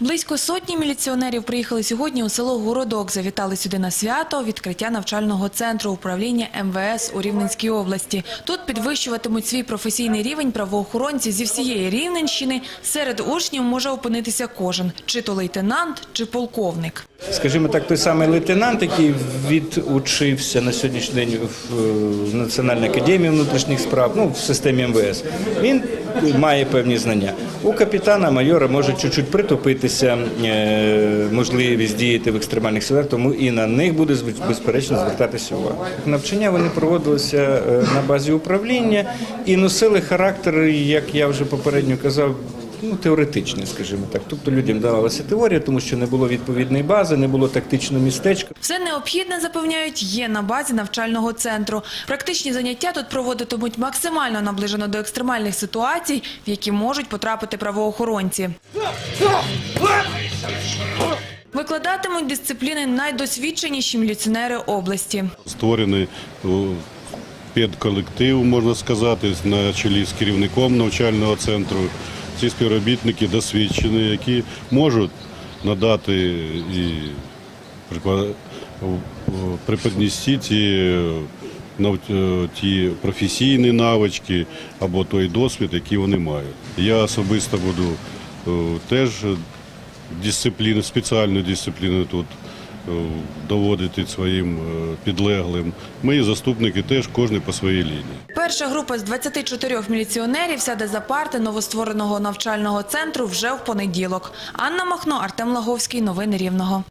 Близько сотні міліціонерів приїхали сьогодні у село Городок. Завітали сюди на свято відкриття навчального центру управління МВС у Рівненській області. Тут підвищуватимуть свій професійний рівень правоохоронці зі всієї Рівненщини. Серед учнів може опинитися кожен – чи то лейтенант, чи полковник. Скажімо так, той самий лейтенант, який відучився на сьогоднішній день в Національній академії внутрішніх справ, ну в системі МВС, він має певні знання. У капітана майора може чуть-чуть притупитися е, можливість діяти в екстремальних силах, тому і на них буде безперечно звертатися увага. Навчання вони проводилися е, на базі управління і носили характер, як я вже попередньо казав. Ну, теоретичне, скажімо так. Тобто людям давалася теорія, тому що не було відповідної бази, не було тактичного містечка. Все необхідне, запевняють, є на базі навчального центру. Практичні заняття тут проводитимуть максимально наближено до екстремальних ситуацій, в які можуть потрапити правоохоронці. Викладатимуть дисципліни найдосвідченіші міліціонери області. Створений о, педколектив, можна сказати, на чолі з керівником навчального центру. Ці співробітники досвідчені, які можуть надати і преподнести ті, нав- е, ті професійні навички або той досвід, який вони мають. Я особисто буду е, теж дисципліну, спеціальну дисципліну тут е, доводити своїм е, підлеглим. Мої заступники теж кожен по своїй лінії. Перша група з 24 міліціонерів сяде за парти новоствореного навчального центру вже в понеділок. Анна Махно, Артем Лаговський. Новини Рівного.